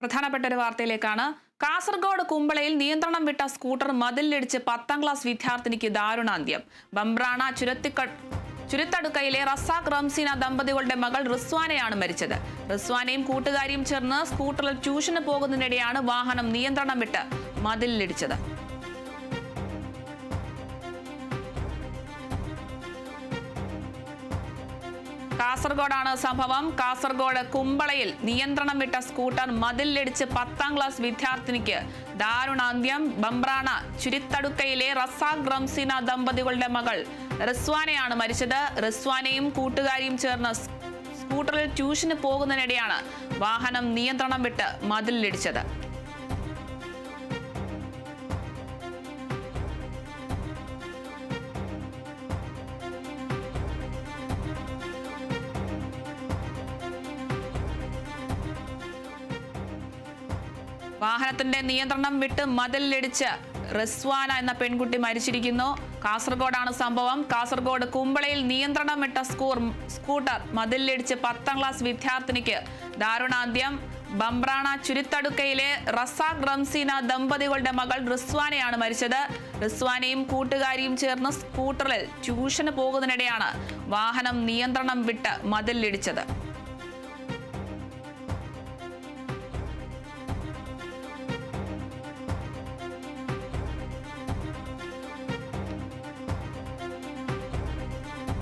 പ്രധാനപ്പെട്ട ഒരു വാർത്തയിലേക്കാണ്. കാസർഗോഡ് കുമ്പളയിൽ നിയന്ത്രണം വിട്ട സ്കൂട്ടർ മതിലിടിച്ച് പത്താം ക്ലാസ് വിദ്യാർത്ഥിനിക്ക് ദാരുണാന്ത്യം. ബംബ്രാണ ചുരത്തിക്ക ചുരുത്തടുക്കയിലെ റസാഖ് റംസീന ദമ്പതികളുടെ മകൾ റിസ്വാനയാണ് മരിച്ചത്. റിസ്വാനയും കൂട്ടുകാരിയും ചേർന്ന് സ്കൂട്ടറിൽ ട്യൂഷന് പോകുന്നതിനിടെയാണ് വാഹനം നിയന്ത്രണം വിട്ട് മതിലിടിച്ചത്. കാസർഗോഡാണ് സംഭവം. കാസർഗോഡ് കുമ്പളയിൽ നിയന്ത്രണം വിട്ട സ്കൂട്ടർ മതിലിടിച്ച് പത്താം ക്ലാസ് വിദ്യാർത്ഥിനിക്ക് ദാരുണാന്ത്യം ബംബ്രാണ ചുരിത്തടുക്കയിലെ റസാഖ് റംസീന ദമ്പതികളുടെ മകൾ റിസ്വാനയാണ് മരിച്ചത്. റിസ്വാനയും കൂട്ടുകാരിയും ചേർന്ന് സ്കൂട്ടറിൽ ട്യൂഷന് പോകുന്നതിനിടെയാണ് വാഹനം നിയന്ത്രണം വിട്ട് മതിലിടിച്ചത്. വാഹനത്തിന്റെ നിയന്ത്രണം വിട്ട് മതിലിടിച്ച് റിസ്വാന എന്ന പെൺകുട്ടി മരിച്ചിരിക്കുന്നു. കാസർഗോഡാണ് സംഭവം. കാസർഗോഡ് കുമ്പളയിൽ നിയന്ത്രണം വിട്ട സ്കൂർ സ്കൂട്ടർ മതിലിടിച്ച് പത്താം ക്ലാസ് വിദ്യാർത്ഥിനിക്ക് ദാരുണാന്ത്യം. ബംബ്രാണ ചുരുത്തടുക്കയിലെ റസാഖ് റംസീന ദമ്പതികളുടെ മകൾ റിസ്വാനയാണ് മരിച്ചത്. റിസ്വാനയും കൂട്ടുകാരിയും ചേർന്ന് സ്കൂട്ടറിൽ ട്യൂഷന് പോകുന്നതിനിടെയാണ് വാഹനം നിയന്ത്രണം വിട്ട് മതിലിടിച്ചത്.